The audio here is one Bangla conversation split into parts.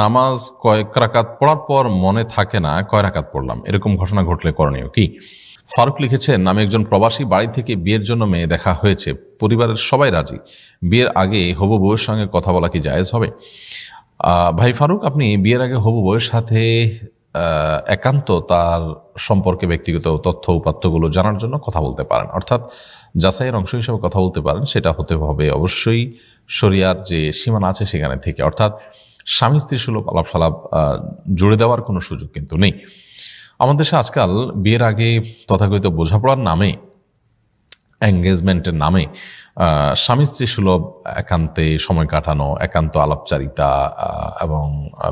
নামাজ কয়েক রাকাত পড়ার পর মনে থাকে না, কয় রাকাত পড়লাম? এরকম ঘটনা ঘটলে করণীয় কি? ফারুক লিখেছেন, আমি একজন প্রবাসী, বাড়ি থেকে বিয়ের জন্য মেয়ে দেখা হয়েছে। পরিবারের সবাই রাজি। বিয়ের আগে হবু বউয়ের সঙ্গে কথা বলা কি জায়েজ হবে? ভাই ফারুক, আপনি বিয়ের আগে হবু বউয়ের সাথে একান্ত তার সম্পর্কে ব্যক্তিগত তথ্য, উপাত্তগুলো জানার জন্য কথা বলতে পারেন। অর্থাৎ যাচাইয়ের অংশ হিসেবে কথা বলতে পারেন। সেটা হতে হবে অবশ্যই শরিয়ার যে সীমানা আছে সেখানে থেকে। অর্থাৎ স্বামী স্ত্রী সুলভ আলাপ সালাপ জুড়ে দেওয়ার কোনো সুযোগ কিন্তু নেই। আমাদের দেশে আজকাল বিয়ের আগে তথাকথিত বোঝাপড়ার নামে, এঙ্গেজমেন্টের নামে স্বামী স্ত্রী সুলভ একান্তে সময় কাটানো, একান্ত আলাপচারিতা এবং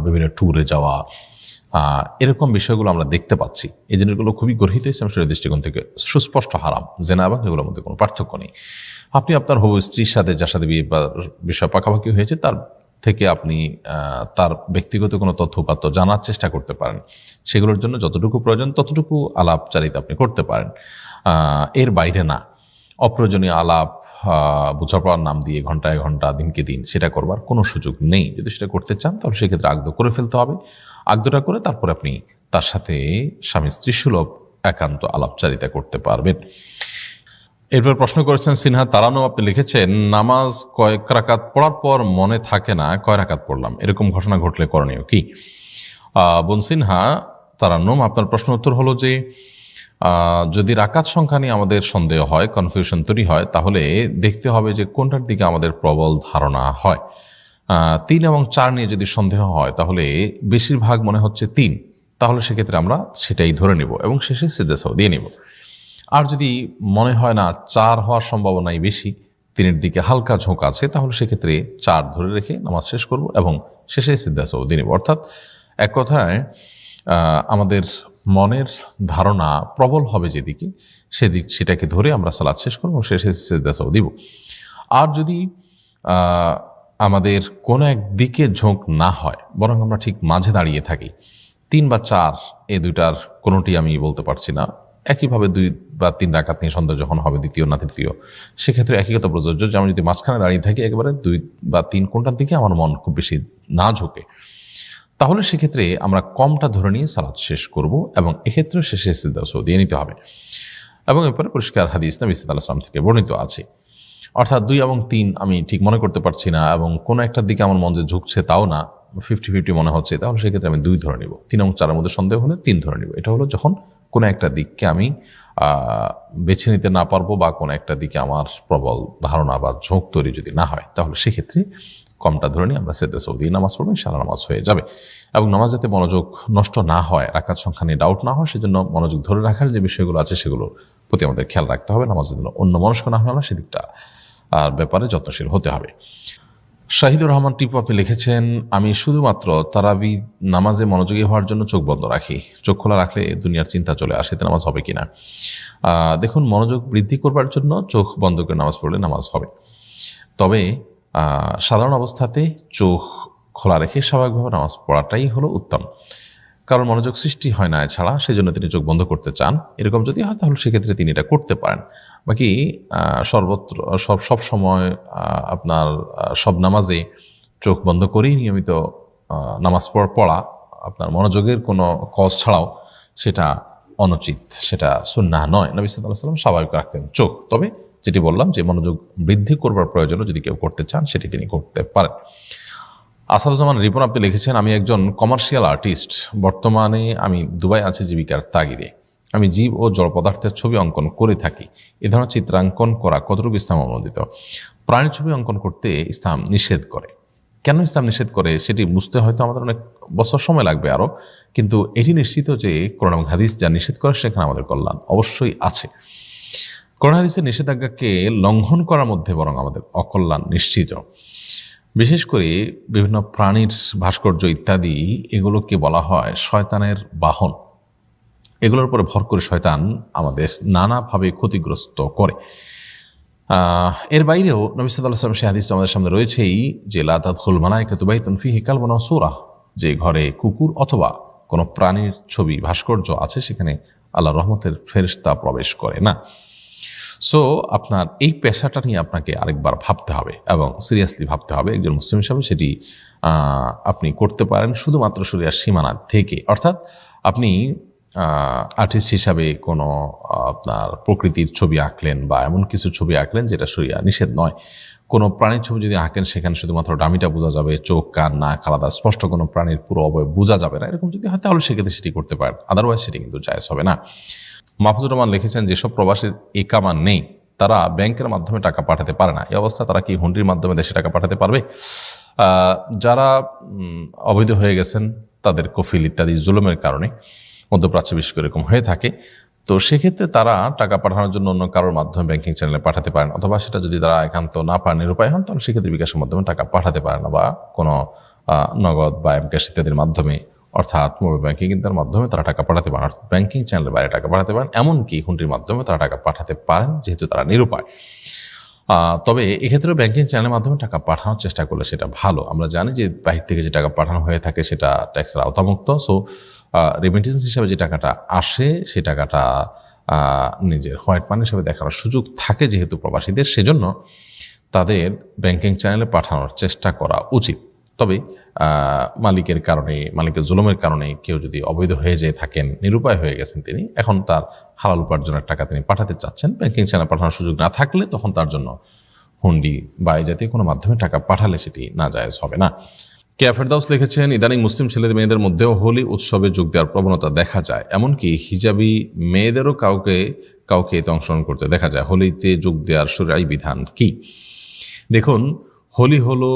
বিভিন্ন ট্যুরে যাওয়া এরকম বিষয়গুলো আমরা দেখতে পাচ্ছি। এই জিনিসগুলো খুবই গর্হিত শরীর দৃষ্টিকোণ থেকে সুস্পষ্ট হারাম, জেনা এবং এগুলোর মধ্যে কোনো পার্থক্য নেই। আপনি আপনার হবু স্ত্রীর সাথে, যার সাথে বিয়ে বিষয় পাকাপাকি হয়েছে, তার থেকে আপনি তার ব্যক্তিগত কোনো তথ্য উপাত্ত জানার চেষ্টা করতে পারেন। সেগুলোর জন্য যতটুকু প্রয়োজন ততটুকু আলাপচারিতা আপনি করতে পারেন। এর বাইরে না। অপ্রয়োজনীয় আলাপ বোঝাপড়ার নাম দিয়ে ঘন্টায় ঘণ্টা, দিনকে দিন সেটা করবার কোনো সুযোগ নেই। যদি সেটা করতে চান তাহলে সেক্ষেত্রে আগ্রহ করে ফেলতে হবে। আগ্রহটা করে তারপর আপনি তার সাথে স্বামী স্ত্রী সুলভ, একান্ত আলাপচারিতা করতে পারবেন। এরপর প্রশ্ন করেছেন, সিনহা তারানো আপনি লিখেছেন, নামাজ কয়েক রাকাত পড়ার পর মনে থাকে না কয় রাকাত পড়লাম। এরকম ঘটনা ঘটলে করণীয় কি? বোন সিনহা তারান্নম আপনার প্রশ্ন উত্তর হলো যে যদি রাকাত সংখ্যা নিয়ে আমাদের সন্দেহ হয় কনফিউশন তৈরি হয়, তাহলে দেখতে হবে যে কোনটার দিকে আমাদের প্রবল ধারণা হয়। তিন এবং চার নিয়ে যদি সন্দেহ হয়, তাহলে বেশিরভাগ মনে হচ্ছে তিন। তাহলে সেক্ষেত্রে আমরা সেটাই ধরে নেব এবং শেষে সিদ্ধাসাও দিয়ে নেব। আর যদি মনে হয় না চার হওয়ার সম্ভাবনাই বেশি, তিনের দিকে হালকা ঝোঁক আছে, তাহলে সেক্ষেত্রে চার ধরে রেখে নামাজ শেষ করব এবং শেষে সিদ্ধাসাও দিয়ে নেব। অর্থাৎ এক কথায় আমাদের মনের ধারণা প্রবল হবে যেদিকে, সেদিক সেটাকে ধরে আমরা সালাদ শেষ করব শেষে সিদ্ধাসাও দিব আর যদি আমাদের কোনো এক দিকে ঝোঁক না হয়, বরং আমরা ঠিক মাঝে দাঁড়িয়ে থাকি, তিন বা চার এ দুইটার কোনোটি আমি বলতে পারছি না একইভাবে দুই বা তিন রাকাত নিয়ে সন্ধ্যা যখন হবে, দ্বিতীয় না তৃতীয়, সেক্ষেত্রে একই কথা প্রযোজ্য যে আমি যদি মাঝখানে দাঁড়িয়ে থাকি একেবারে দুই বা তিন কোনটার দিকে আমার মন খুব বেশি না ঝোঁকে। তাহলে সেক্ষেত্রে আমরা কমটা ধরে নিয়ে সালাদ শেষ করব এবং এক্ষেত্রে শেষে সিদ্ধাসও দিয়ে নিতে হবে। এবং এরপরে পরিষ্কার হাদিস নবী সাল্লাম থেকে বর্ণিত আছে। অর্থাৎ দুই এবং তিন আমি ঠিক মনে করতে পারছি না এবং কোনো একটার দিকে আমার মন যে ঝুঁকছে তাও না ফিফটি ফিফটি মনে হচ্ছে, তাহলে সেক্ষেত্রে আমি দুই ধরে নিব। তিন এবং চারের মধ্যে সন্দেহ হলে তিন ধরে নিব। এটা হলো যখন কোনো একটা দিককে আমি বেছে নিতে না পারব বা কোনো একটা দিকে আমার প্রবল ধারণা বা ঝোঁক তৈরি যদি না হয়, তাহলে সেক্ষেত্রে কমটা ধরে নিয়ে আমরা সেদে সৌদি নামাজ পড়ব সারা নামাজ হয়ে যাবে। এবং নামাজ যাতে মনোযোগ নষ্ট না হয় রাখার সংখ্যা নিয়ে ডাউট না হয়, সেজন্য মনোযোগ ধরে রাখার যে বিষয়গুলো আছে, সেগুলোর প্রতি আমাদের খেয়াল রাখতে হবে। নামাজের জন্য অন্য মনস্ক না হয় আমরা, সেদিকটা আর ব্যাপারে যত্নশীল হতে হবে। শাহিদুর রহমান টিপু আপনি লিখেছেন, আমি শুধুমাত্র তারাবি নামাজে মনোযোগী হওয়ার জন্য চোখ বন্ধ রাখি। চোখ খোলা রাখলে দুনিয়ার চিন্তা চলে আসে নামাজ হবে কিনা? না দেখুন, মনোযোগ বৃদ্ধি করবার জন্য চোখ বন্ধ করে নামাজ পড়লে নামাজ হবে। তবে সাধারণ অবস্থাতে চোখ খোলা রেখে স্বাভাবিকভাবে নামাজ পড়াটাই হলো উত্তম। কারণ মনোযোগ সৃষ্টি হয় না এছাড়া সেই জন্য তিনি চোখ বন্ধ করতে চান। এরকম যদি হয়, তাহলে সেক্ষেত্রে তিনি এটা করতে পারেন। বাকি সর্বত্র, সব সব সময় আপনার সব নামাজে চোখ বন্ধ করেই নিয়মিত নামাজ পড়- আপনার মনোযোগের কোনো কজ ছাড়াও সেটা অনুচিত, সেটা সুন্নাহ নয়। নবী সাল্লাহ সাল্লাম স্বাভাবিক রাখতেন চোখ। তবে যেটি বললাম যে মনোযোগ বৃদ্ধি করবার প্রয়োজনে যদি কেউ করতে চান, সেটি তিনি করতে পারেন। আসাদুজ্জামান রিপন আপনি লিখেছেন, আমি একজন কমার্শিয়াল আর্টিস্ট বর্তমানে আমি দুবাই আছি জীবিকার তাগিদে। আমি জীব ও জড় পদার্থের ছবি অঙ্কন করে থাকি। এ ধরনের চিত্রাঙ্কন করা কতটুকু ইসলাম অনুমোদিত প্রাণী ছবি অঙ্কন করতে ইসলাম নিষেধ করে। কেন ইসলাম নিষেধ করে সেটি বুঝতে হয়তো আমাদের অনেক বছর সময় লাগবে আরও কিন্তু এটি নিশ্চিত যে কোরআন এবং হাদিস যা নিষেধ করে সেখানে আমাদের কল্যাণ অবশ্যই আছে। কোরআন হাদিসের নিষেধাজ্ঞাকে লঙ্ঘন করার মধ্যে বরং আমাদের অকল্যাণ নিশ্চিত। বিশেষ করে বিভিন্ন প্রাণীর ভাস্কর্য ইত্যাদি, এগুলোকে বলা হয় শয়তানের বাহন। এগুলোর উপরে ভর করে শয়তান আমাদের নানাভাবে ক্ষতিগ্রস্ত করে। এর বাইরেও নবী সাল্লাম সে হাদিস আমাদের সামনে রয়েছেই যে লাতাদ হুল মালাইকা তুবাই তনফি হিকাল বনা সুরা, যে ঘরে কুকুর অথবা কোনো প্রাণীর ছবি, ভাস্কর্য আছে, সেখানে আল্লাহ রহমতের ফেরিস্তা প্রবেশ করে না। সো আপনার এই পেশাটা নিয়ে আপনাকে আরেকবার ভাবতে হবে এবং সিরিয়াসলি ভাবতে হবে একজন মুসলিম হিসাবে সেটি আপনি করতে পারেন শুধুমাত্র শরিয়ার সীমানা থেকে। অর্থাৎ আপনি আর্টিস্ট হিসাবে কোনো, আপনার প্রকৃতির ছবি আঁকলেন বা এমন কিছু ছবি আঁকলেন যেটা শরিয়া নিষেধ নয়। কোনো প্রাণীর ছবি যদি আঁকেন সেখানে শুধুমাত্র ডামিটা বোঝা যাবে, চোখ, কান, নাক আলাদা, স্পষ্ট কোনো প্রাণীর পুরো অবয়ব বোঝা যাবে না। এরকম যদি হয় তাহলে সেক্ষেত্রে সেটি করতে পারেন। আদারওয়াইজ সেটি কিন্তু জায়জ হবে না। মাহফুজুর রহমান লিখেছেন, যেসব প্রবাসীর একামা নেই, তারা ব্যাংকের মাধ্যমে টাকা পাঠাতে পারে না। এই অবস্থা তারা কি হুন্ডির মাধ্যমে দেশে টাকা পাঠাতে পারবে? যারা অবৈধ হয়ে গেছেন, তাদের কফিল ইত্যাদি জুলুমের কারণে মধ্যপ্রাচ্যে বিশেষ করে এরকম হয়ে থাকে। তো সেক্ষেত্রে তারা টাকা পাঠানোর জন্য অন্য কারোর মাধ্যমে ব্যাংকিং চ্যানেলে পাঠাতে পারেন, অথবা সেটা যদি তারা একান্ত না পান নিরুপায় হন, তাহলে সেক্ষেত্রে বিকাশের মাধ্যমে টাকা পাঠাতে পারে না, বা কোনো নগদ বা এমক্যাশ ইত্যাদির মাধ্যমে অর্থাৎ মোবাইল ব্যাংকিং এর মাধ্যমে তারা টাকা পাঠাতে পারেন, অর্থাৎ ব্যাংকিং চ্যানেলের বাইরে টাকা পাঠাতে পারেন, এমনকি হুন্ডির মাধ্যমে তারা টাকা পাঠাতে পারেন, যেহেতু তারা নিরুপায়। তবে এক্ষেত্রে ব্যাংকিং চ্যানেলের মাধ্যমে টাকা পাঠানোর চেষ্টা করলে সেটা ভালো। আমরা জানি যে বাহির থেকে যে টাকা পাঠানো হয়ে থাকে সেটা ট্যাক্সের আওতামুক্ত সো রেমিটেন্স হিসাবে যে টাকাটা আসে সেই টাকাটা নিজের হোয়াইট মানি হিসাবে দেখানোর সুযোগ থাকে যেহেতু প্রবাসীদের, সেজন্য তাদের ব্যাংকিং চ্যানেলে পাঠানোর চেষ্টা করা উচিত। তবে মালিকের কারণে, মালিকের জুলুমের কারণে কেউ যদি অবৈধ হয়ে যেয়ে থাকেন, নিরুপায় হয়ে গেছেন তিনি, এখন তার হালাল উপার্জনের টাকা তিনি পাঠাতে চাচ্ছেন, ব্যাংকিং চ্যানেল পাঠানোর সুযোগ না থাকলে তখন তার জন্য হুন্ডি বা এই জাতীয় কোনো মাধ্যমে টাকা পাঠালে সেটি না জায়েজ হবে না। ক্যাফেরদাউস লিখেছেন, ইদানিং মুসলিম ছেলেদের মেয়েদের মধ্যেও হোলি উৎসবে যোগ দেওয়ার প্রবণতা দেখা যায়। এমনকি হিজাবি মেয়েদেরও কাউকে কাউকে এতে অংশগ্রহণ করতে দেখা যায়। হোলিতে যোগ দেওয়ার সরাই বিধান কি? দেখুন হোলি হলো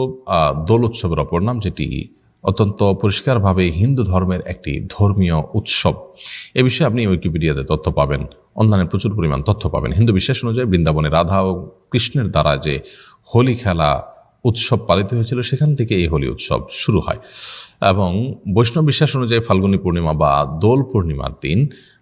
দোল উৎসবের অপর নাম, যেটি অত্যন্ত পরিষ্কারভাবে হিন্দু ধর্মের একটি ধর্মীয় উৎসব। এ বিষয়ে আপনি উইকিপিডিয়াতে তথ্য পাবেন অনলাইনে প্রচুর পরিমাণ তথ্য পাবেন। হিন্দু বিশ্বাস অনুযায়ী বৃন্দাবনে রাধা ও কৃষ্ণের দ্বারা যে হোলি খেলা উৎসব পালিত হয়েছিল, সেখান থেকে এই হোলি উৎসব শুরু হয়। এবং বৈষ্ণব বিশ্বাস অনুযায়ী ফাল্গুনী পূর্ণিমা বা দোল পূর্ণিমার দিন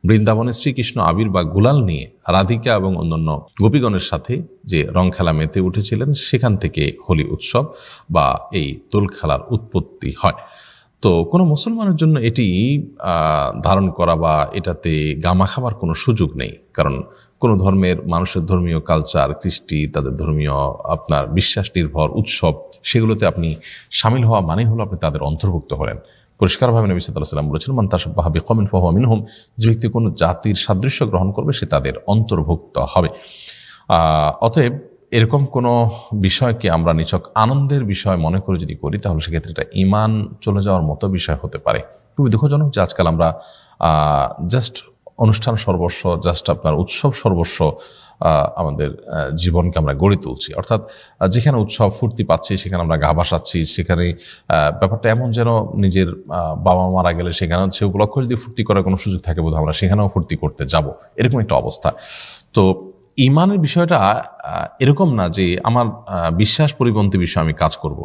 বৃন্দাবনে শ্রীকৃষ্ণ আবির বা গুলাল নিয়ে রাধিকা এবং অন্যান্য গোপীগণের সাথে যে রং খেলা মেতে উঠেছিলেন, সেখান থেকে হোলি উৎসব বা এই দোল খেলার উৎপত্তি হয়। তো কোনো মুসলমানের জন্য এটি ধারণ করা বা এটাতে গামা খাবার কোনো সুযোগ নেই। কারণ কোনো ধর্মের, মানুষের ধর্মীয় কালচার কৃষ্টি, তাদের ধর্মীয় আপনার বিশ্বাস নির্ভর উৎসব, সেগুলোতে আপনি সামিল হওয়া মানে হলো আপনি তাদের অন্তর্ভুক্ত হলেন। পরিষ্কারভাবে নবী সাল্লাম বলেছেন, মান তাসবাহাবি কমিন ফহমিন মিনহুম যে ব্যক্তি কোনো জাতির সাদৃশ্য গ্রহণ করবে, সে তাদের অন্তর্ভুক্ত হবে। অতএব এরকম কোনো বিষয়কে আমরা নিছক আনন্দের বিষয় মনে করে যদি করি, তাহলে সেক্ষেত্রে এটা ইমান চলে যাওয়ার মতো বিষয় হতে পারে। খুবই দুঃখজনক যে আজকাল আমরা জাস্ট অনুষ্ঠান সর্বস্ব জাস্ট আপনার উৎসব সর্বস্ব আমাদের জীবনকে আমরা গড়ে তুলছি। অর্থাৎ যেখানে উৎসব ফুর্তি পাচ্ছি, সেখানে আমরা গা ভাসাচ্ছি, সেখানে ব্যাপারটা এমন যেন নিজের বাবা মারা গেলে সেখানে সে উপলক্ষ যদি ফুর্তি করার কোনো সুযোগ থাকে বোধ আমরা সেখানেও ফুর্তি করতে যাব। এরকম একটা অবস্থা। তো ইমানের বিষয়টা এরকম না যে আমার বিশ্বাস পরিপন্থী বিষয়ে আমি কাজ করব।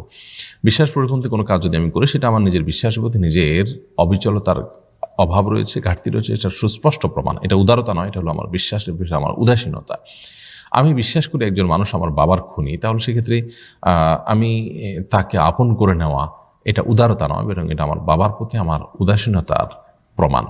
বিশ্বাস পরিপন্থী কোনো কাজ যদি আমি করি, সেটা আমার নিজের বিশ্বাসের প্রতি নিজের অবিচলতার অভাব রয়েছে, ঘাটতি রয়েছে এটা সুস্পষ্ট প্রমাণ। এটা উদারতা নয়, এটা হলো আমার বিশ্বাস আমার উদাসীনতা। আমি বিশ্বাস করি একজন মানুষ আমার বাবার খুনি, তাহলে সেক্ষেত্রে আমি তাকে আপন করে নেওয়া এটা উদারতা নয়, বরং এটা আমার বাবার প্রতি আমার উদাসীনতার প্রমাণ।